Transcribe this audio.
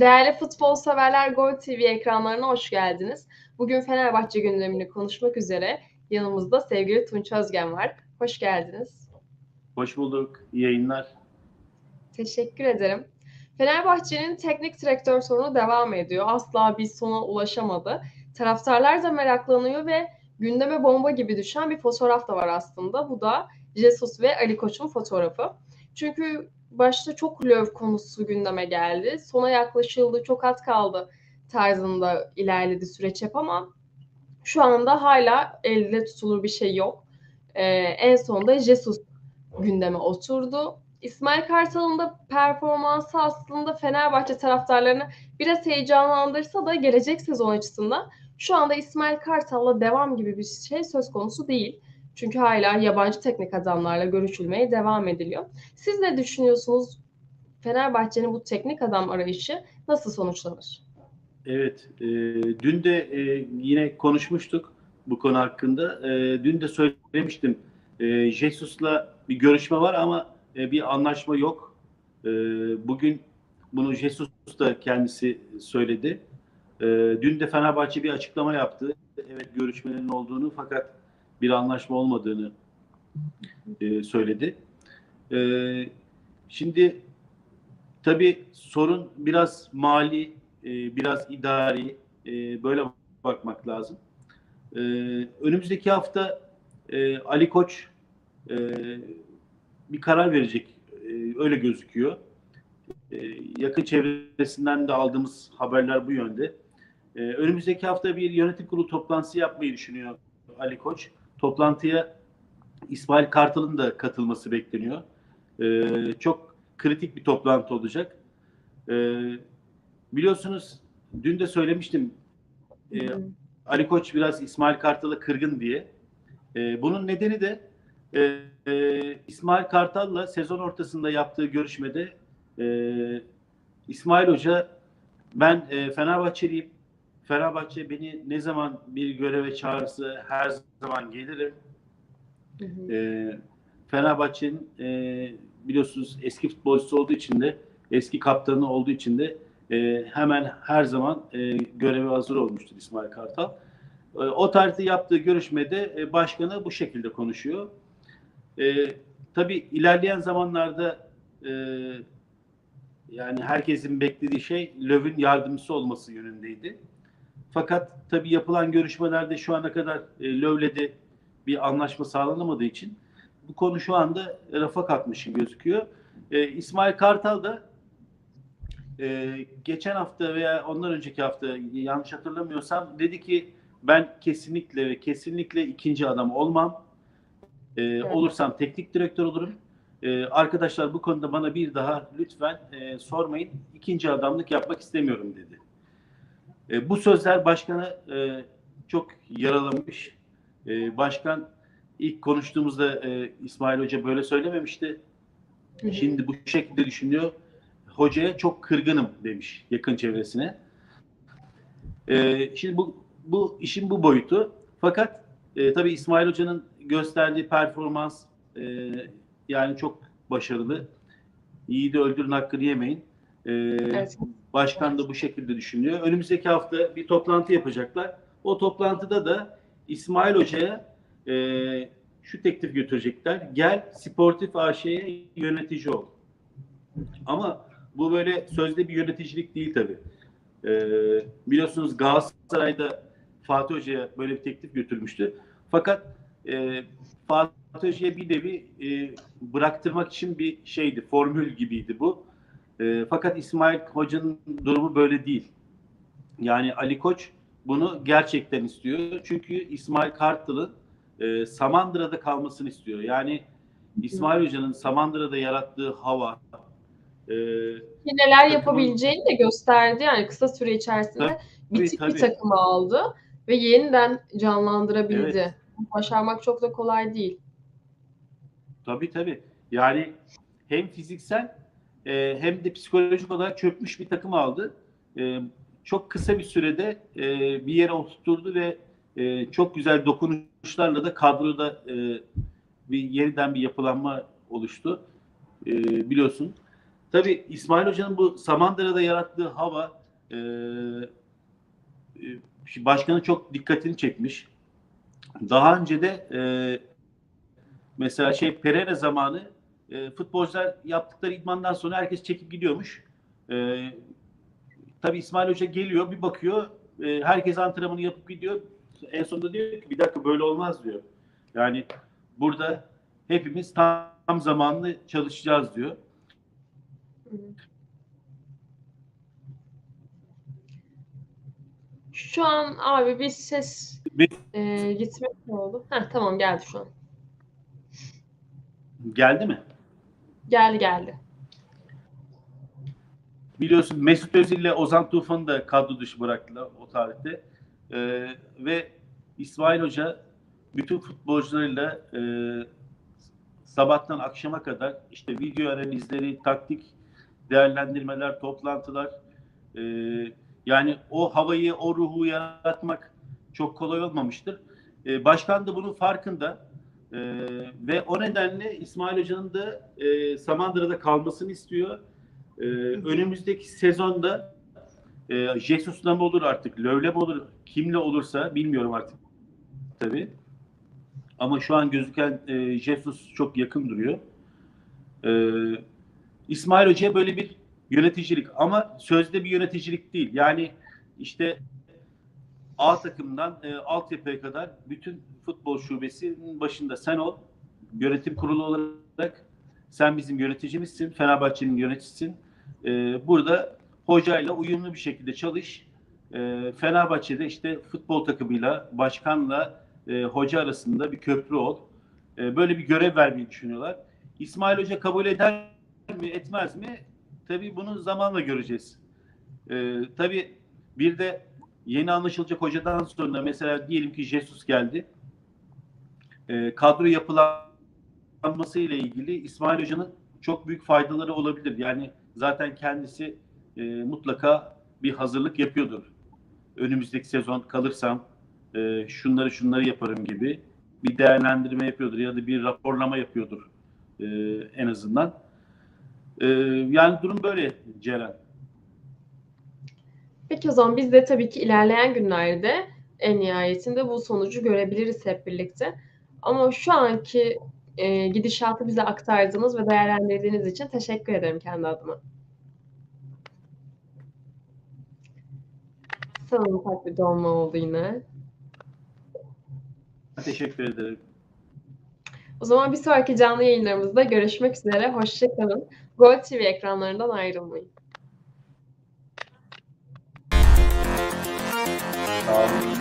Değerli futbol severler Gol TV ekranlarına hoş geldiniz. Bugün Fenerbahçe gündemini konuşmak üzere yanımızda sevgili Tunç Özgen var. Hoş geldiniz. Hoş bulduk. İyi yayınlar. Teşekkür ederim. Fenerbahçe'nin teknik direktör sorunu devam ediyor. Asla bir sona ulaşamadı. Taraftarlar da meraklanıyor ve gündeme bomba gibi düşen bir fotoğraf da var aslında. Bu da Jesus ve Ali Koç'un fotoğrafı. Çünkü başta çok löv konusu gündeme geldi. Sona yaklaşıldı, çok az kaldı tarzında ilerledi süreç hep ama şu anda hala elde tutulur bir şey yok. Ee, en sonunda Jesus gündeme oturdu. İsmail Kartal'ın da performansı aslında Fenerbahçe taraftarlarını biraz heyecanlandırsa da gelecek sezon açısından şu anda İsmail Kartal'la devam gibi bir şey söz konusu değil. Çünkü hala yabancı teknik adamlarla görüşülmeye devam ediliyor. Siz ne düşünüyorsunuz? Fenerbahçe'nin bu teknik adam arayışı nasıl sonuçlanır? Evet, e, dün de e, yine konuşmuştuk bu konu hakkında. E, dün de söylemiştim. E, Jesus'la bir görüşme var ama e, bir anlaşma yok. E, bugün bunu Jesus da kendisi söyledi. E, dün de Fenerbahçe bir açıklama yaptı. Evet görüşmelerin olduğunu fakat bir anlaşma olmadığını e, söyledi. E, şimdi tabii sorun biraz mali, e, biraz idari, e, böyle bakmak lazım. E, önümüzdeki hafta e, Ali Koç e, bir karar verecek, e, öyle gözüküyor. E, yakın çevresinden de aldığımız haberler bu yönde. E, önümüzdeki hafta bir yönetim kurulu toplantısı yapmayı düşünüyor Ali Koç. Toplantıya İsmail Kartal'ın da katılması bekleniyor. Ee, çok kritik bir toplantı olacak. Ee, biliyorsunuz dün de söylemiştim e, Ali Koç biraz İsmail Kartal'a kırgın diye. E, bunun nedeni de e, e, İsmail Kartal'la sezon ortasında yaptığı görüşmede e, İsmail Hoca ben e, Fenerbahçeliyim Fenerbahçe beni ne zaman bir göreve çağırırsa her zaman gelirim. Hı hı. E, Fenerbahçe'nin e, biliyorsunuz eski futbolcusu olduğu için de eski kaptanı olduğu için de e, hemen her zaman e, göreve hazır olmuştur İsmail Kartal. E, o tarihte yaptığı görüşmede e, başkanı bu şekilde konuşuyor. E, tabii ilerleyen zamanlarda e, yani herkesin beklediği şey Löw'ün yardımcısı olması yönündeydi. Fakat tabii yapılan görüşmelerde şu ana kadar e, Lövle'de bir anlaşma sağlanamadığı için bu konu şu anda rafa kalkmış gibi gözüküyor. E, İsmail Kartal da e, geçen hafta veya ondan önceki hafta yanlış hatırlamıyorsam dedi ki ben kesinlikle ve kesinlikle ikinci adam olmam. E, evet. Olursam teknik direktör olurum. E, arkadaşlar bu konuda bana bir daha lütfen e, sormayın. İkinci adamlık yapmak istemiyorum dedi. E, bu sözler başkanı e, çok yaralamış. E, başkan ilk konuştuğumuzda e, İsmail Hoca böyle söylememişti. Hı hı. Şimdi bu şekilde düşünüyor. Hocaya çok kırgınım demiş yakın çevresine. E, şimdi bu bu işin bu boyutu. Fakat e, tabii İsmail Hoca'nın gösterdiği performans e, yani çok başarılı. İyi de öldürün hakkını yemeyin. E, evet. Başkan da bu şekilde düşünüyor. Önümüzdeki hafta bir toplantı yapacaklar. O toplantıda da İsmail Hoca'ya e, şu teklif götürecekler. Gel Sportif AŞ'ye yönetici ol. Ama bu böyle sözde bir yöneticilik değil tabii. E, biliyorsunuz Galatasaray'da Fatih Hoca'ya böyle bir teklif götürmüştü. Fakat e, Fatih Hoca'ya bir nevi e, bıraktırmak için bir şeydi, formül gibiydi bu. E, fakat İsmail Hoca'nın durumu böyle değil. Yani Ali Koç bunu gerçekten istiyor. Çünkü İsmail Kartal'ın e, Samandıra'da kalmasını istiyor. Yani İsmail Hoca'nın Samandıra'da yarattığı hava e, neler takımın... yapabileceğini de gösterdi. Yani kısa süre içerisinde tabii, bitik tabii. bir takımı aldı ve yeniden canlandırabildi. Evet. Başarmak çok da kolay değil. Tabii tabii. Yani hem fiziksel e, hem de psikolojik olarak çökmüş bir takım aldı. E, çok kısa bir sürede e, bir yere oturtturdu ve e, çok güzel dokunuşlarla da kadroda e, bir yeniden bir yapılanma oluştu. E, biliyorsun. Tabii İsmail Hoca'nın bu Samandıra'da yarattığı hava e, e, başkanın çok dikkatini çekmiş. Daha önce de e, mesela şey Pereira zamanı e, futbolcular yaptıkları idmandan sonra herkes çekip gidiyormuş. E, tabii İsmail Hoca geliyor bir bakıyor e, herkes antrenmanı yapıp gidiyor. En sonunda diyor ki bir dakika böyle olmaz diyor. Yani burada hepimiz tam, tam zamanlı çalışacağız diyor. Şu an abi bir ses Bir- e, gitmek oldu. Heh, tamam geldi şu an. Geldi mi? Geldi geldi. Biliyorsun Mesut Özil ile Ozan Tufan'ı da kadro dışı bıraktılar o tarihte. Ee, ve İsmail Hoca bütün futbolcularıyla e, sabahtan akşama kadar işte video analizleri, taktik değerlendirmeler, toplantılar e, yani o havayı, o ruhu yaratmak çok kolay olmamıştır. E, başkan da bunun farkında. E, ve o nedenle İsmail Hoca'nın da e, Samandıra'da kalmasını istiyor. Ee, önümüzdeki sezonda e, Jesus'la mı olur artık, Löw'le mi olur, kimle olursa bilmiyorum artık tabii. Ama şu an gözüken e, Jesus çok yakın duruyor. Ee, İsmail Hoca'ya böyle bir yöneticilik ama sözde bir yöneticilik değil. Yani işte A takımdan e, altyapıya kadar bütün futbol şubesinin başında sen ol. Yönetim kurulu olarak sen bizim yöneticimizsin. Fenerbahçe'nin yöneticisin. Ee, burada hocayla uyumlu bir şekilde çalış. Ee, Fenerbahçe'de işte futbol takımıyla, başkanla e, hoca arasında bir köprü ol. Ee, böyle bir görev vermeyi düşünüyorlar. İsmail Hoca kabul eder mi, etmez mi? Tabii bunu zamanla göreceğiz. Ee, tabii bir de yeni anlaşılacak hocadan sonra mesela diyelim ki Jesus geldi. Ee, kadro yapılanması ile ilgili İsmail Hoca'nın çok büyük faydaları olabilir. Yani zaten kendisi e, mutlaka bir hazırlık yapıyordur. Önümüzdeki sezon kalırsam e, şunları şunları yaparım gibi bir değerlendirme yapıyordur ya da bir raporlama yapıyordur e, en azından. E, yani durum böyle Ceren. Peki o zaman biz de tabii ki ilerleyen günlerde en nihayetinde bu sonucu görebiliriz hep birlikte. Ama şu anki e, gidişatı bize aktardığınız ve değerlendirdiğiniz için teşekkür ederim kendi adıma. Sanırım ufak bir donma oldu yine. Teşekkür ederim. O zaman bir sonraki canlı yayınlarımızda görüşmek üzere. Hoşçakalın. Gol TV ekranlarından ayrılmayın. Oh.